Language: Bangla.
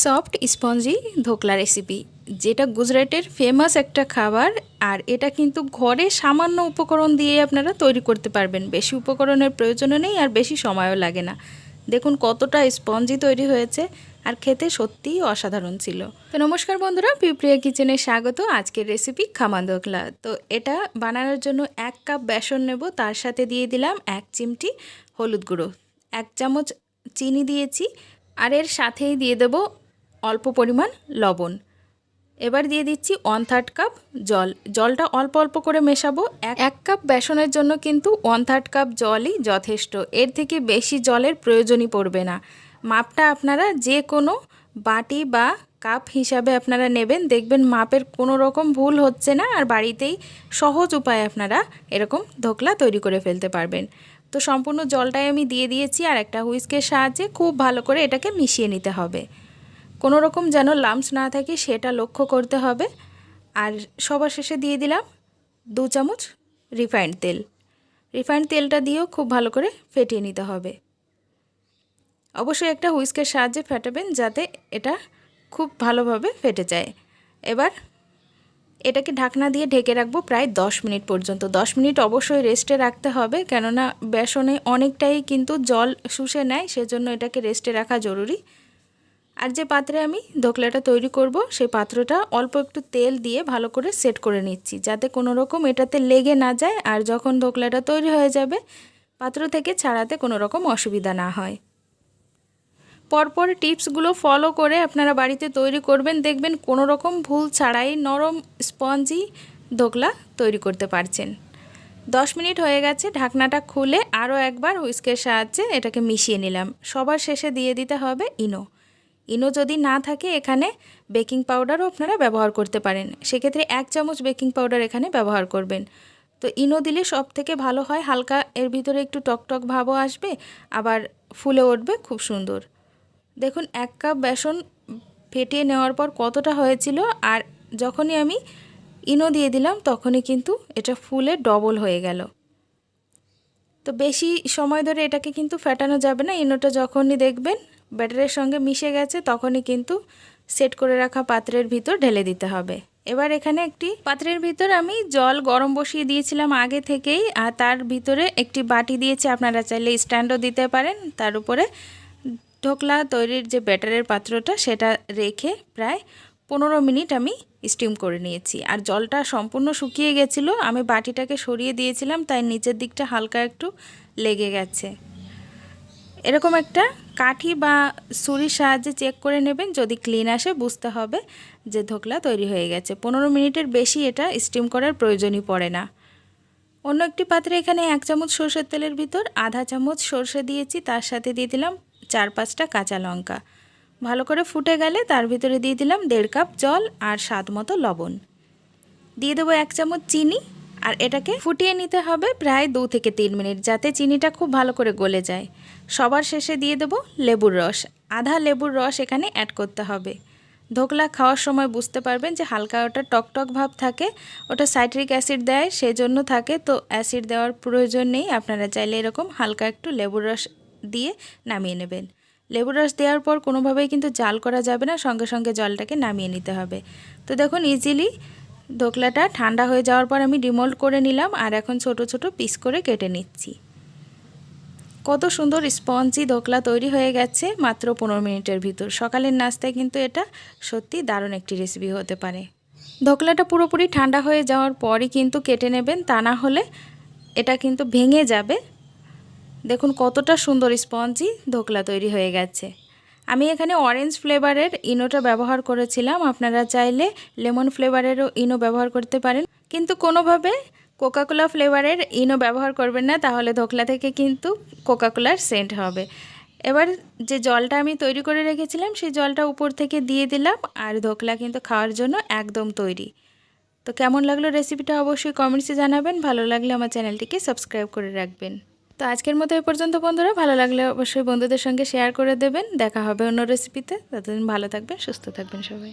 সফট স্পঞ্জি ধোকলা রেসিপি যেটা গুজরাটের ফেমাস একটা খাবার, আর এটা কিন্তু ঘরে সামান্য উপকরণ দিয়ে আপনারা তৈরি করতে পারবেন। বেশি উপকরণের প্রয়োজনও নেই আর বেশি সময়ও লাগে না। দেখুন কতটা স্পঞ্জি তৈরি হয়েছে, আর খেতে সত্যিই অসাধারণ ছিল। তো নমস্কার বন্ধুরা পিপ্রিয়া কিচেনে স্বাগত আজকের রেসিপি খামান দোকলা তো এটা বানানোর জন্য এক কাপ বেসন নেব, তার সাথে দিয়ে দিলাম এক চিমটি হলুদ গুঁড়ো, এক চামচ চিনি দিয়েছি, আর এর সাথেই দিয়ে দেব অল্প পরিমাণ লবণ। এবার দিয়ে দিচ্ছি ওয়ান থার্ড কাপ জল। জলটা অল্প অল্প করে মেশাবো। এক কাপ বেসনের জন্য কিন্তু ওয়ান থার্ড কাপ জলই যথেষ্ট। এর থেকে বেশি জলের প্রয়োজনই পড়বে না। মাপটা আপনারা যে কোনো বাটি বা কাপ হিসাবে আপনারা নেবেন। দেখবেন মাপের কোনো রকম ভুল হচ্ছে না আর বাড়িতেই সহজ উপায়ে আপনারা এরকম ধোকলা তৈরি করে ফেলতে পারবেন। তো সম্পূর্ণ জলটাই আমি দিয়ে দিয়েছি আর একটা হুইস্কের সাহায্যে খুব ভালো করে এটাকে মিশিয়ে নিতে হবে। কোনো রকম যেন লামস না থাকে সেটা লক্ষ্য করতে হবে। আর সবার শেষে দিয়ে দিলাম দু চামচ রিফাইন্ড তেল। রিফাইন্ড তেলটা দিয়েও খুব ভালো করে ফেটিয়ে নিতে হবে। অবশ্যই একটা হুইস্কের সাহায্যে ফেটাবেন যাতে এটা খুব ভালোভাবে ফেটে যায়। এবার এটাকে ঢাকনা দিয়ে ঢেকে রাখব প্রায় দশ মিনিট পর্যন্ত। দশ মিনিট অবশ্যই রেস্টে রাখতে হবে, কেননা বেসনে অনেকটাই কিন্তু জল শুষে নেয়, সেজন্য এটাকে রেস্টে রাখা জরুরি। আর যে পাত্রে আমি ধোকলাটা তৈরি করব, সেই পাত্রটা অল্প একটু তেল দিয়ে ভালো করে সেট করে নিচ্ছি, যাতে কোনো রকম এটাতে লেগে না যায় আর যখন ধোকলাটা তৈরি হয়ে যাবে, পাত্র থেকে ছাড়াতে কোনো রকম অসুবিধা না হয়। পরপর টিপসগুলো ফলো করে আপনারা বাড়িতে তৈরি করবেন, দেখবেন কোনো রকম ভুল ছাড়াই নরম স্পঞ্জি ধোকলা তৈরি করতে পারছেন। দশ মিনিট হয়ে গেছে, ঢাকনাটা খুলে আরও একবার হুইস্কের সাহায্যে এটাকে মিশিয়ে নিলাম। সবার শেষে দিয়ে দিতে হবে ইনো। ইনো যদি না থাকে, এখানে বেকিং পাউডারও আপনারা ব্যবহার করতে পারেন। সেক্ষেত্রে এক চামচ বেকিং পাউডার এখানে ব্যবহার করবেন। তো ইনো দিলে সব থেকে ভালো হয়, হালকা এর ভিতরে একটু টকটক ভাবও আসবে, আবার ফুলে উঠবে খুব সুন্দর। দেখুন, এক কাপ বেসন ফেটিয়ে নেওয়ার পর কতটা হয়েছিল, আর যখনই আমি ইনো দিয়ে দিলাম, তখনই কিন্তু এটা ফুলে ডবল হয়ে গেল। তো বেশি সময় ধরে এটাকে কিন্তু ফেটানো যাবে না, ইনোটা যখনই দেখবেন ব্যাটারের সঙ্গে মিশে গেছে, তখনই কিন্তু সেট করে রাখা পাত্রের ভিতর ঢেলে দিতে হবে। এবার এখানে একটি পাত্রের ভিতর আমি জল গরম বসিয়ে দিয়েছিলাম আগে থেকেই, আর তার ভিতরে একটি বাটি দিয়েছি, আপনারা চাইলে স্ট্যান্ডও দিতে পারেন। তার উপরে ঢোকলা তৈরির যে ব্যাটারের পাত্রটা, সেটা রেখে প্রায় পনেরো মিনিট আমি স্টিম করে নিয়েছি। আর জলটা সম্পূর্ণ শুকিয়ে গেছিল, আমি বাটিটাকে সরিয়ে দিয়েছিলাম, তাই নিচের দিকটা হালকা একটু লেগে গেছে। এরকম একটা কাঠি বা ছুরির সাহায্যে চেক করে নেবেন, যদি ক্লিন আসে, বুঝতে হবে যে ধোকলা তৈরি হয়ে গেছে। পনেরো মিনিটের বেশি এটা স্টিম করার প্রয়োজনই পড়ে না। অন্য একটি পাত্রে এখানে এক চামচ সর্ষের তেলের ভিতর, আধা চামচ সর্ষে দিয়েছি, তার সাথে দিয়ে দিলাম চার পাঁচটা কাঁচা লঙ্কা। ভালো করে ফুটে গেলে তার ভিতরে দিয়ে দিলাম দেড় কাপ জল আর স্বাদ মতো লবণ। দিয়ে দেবো এক চামচ চিনি আর এটাকে ফুটিয়ে নিতে হবে প্রায় দু থেকে তিন মিনিট যাতে চিনিটা খুব ভালো করে গলে যায়। সবার শেষে দিয়ে দেবো লেবুর রস। আধা লেবুর রস এখানে অ্যাড করতে হবে। ধোকলা খাওয়ার সময় বুঝতে পারবেন যে হালকা ওটা টকটক ভাব থাকে, ওটা সাইট্রিক অ্যাসিড দেয়, সেজন্য থাকে। তো অ্যাসিড দেওয়ার প্রয়োজন নেই, আপনারা চাইলে এরকম হালকা একটু লেবুর রস দিয়ে নামিয়ে নেবেন। লেবুর রস দেওয়ার পর কোনোভাবেই কিন্তু জাল করা যাবে না, সঙ্গে সঙ্গে জলটাকে নামিয়ে নিতে হবে। তো দেখুন ইজিলি ধোকলাটা ঠান্ডা হয়ে যাওয়ার পর আমি ডিমোল্ড করে নিলাম আর এখন ছোট ছোট পিস করে কেটে নিচ্ছি। কত সুন্দর স্পঞ্জি ধোকলা তৈরি হয়ে গেছে মাত্র পনেরো মিনিটের ভিতর। সকালের নাস্তায় কিন্তু এটা সত্যি দারুণ একটি রেসিপি হতে পারে। ধোকলাটা পুরোপুরি ঠান্ডা হয়ে যাওয়ার পরই কিন্তু কেটে নেবেন, তা না হলে এটা কিন্তু ভেঙে যাবে। দেখুন কতটা সুন্দর স্পঞ্জি ধোকলা তৈরি হয়ে গেছে। আমি এখানে অরেঞ্জ ফ্লেভারের ইনোটা ব্যবহার করেছিলাম। আপনারা চাইলে লেমন ফ্লেভারেরও ইনো ব্যবহার করতে পারেন। কিন্তু কোনোভাবে কোকাকোলা ফ্লেভারের ইনো ব্যবহার করবেন না, তাহলে ধোকলা থেকে কিন্তু কোকাকোলার সেন্ট হবে। এবার যে জলটা আমি তৈরি করে রেখেছিলাম, সেই জলটা উপর থেকে দিয়ে দিলাম আর ধোকলা কিন্তু খাওয়ার জন্য একদম তৈরি। তো কেমন লাগল রেসিপিটা অবশ্যই কমেন্টসে জানাবেন। ভালো লাগলে আমার চ্যানেলটিকে সাবস্ক্রাইব করে রাখবেন। তো আজকের মতো এ পর্যন্ত বন্ধুরা, ভালো লাগলে অবশ্যই বন্ধুদের সঙ্গে শেয়ার করে দেবেন। দেখা হবে অন্য রেসিপিতে ততদিন ভালো থাকবেন, সুস্থ থাকবেন সবাই।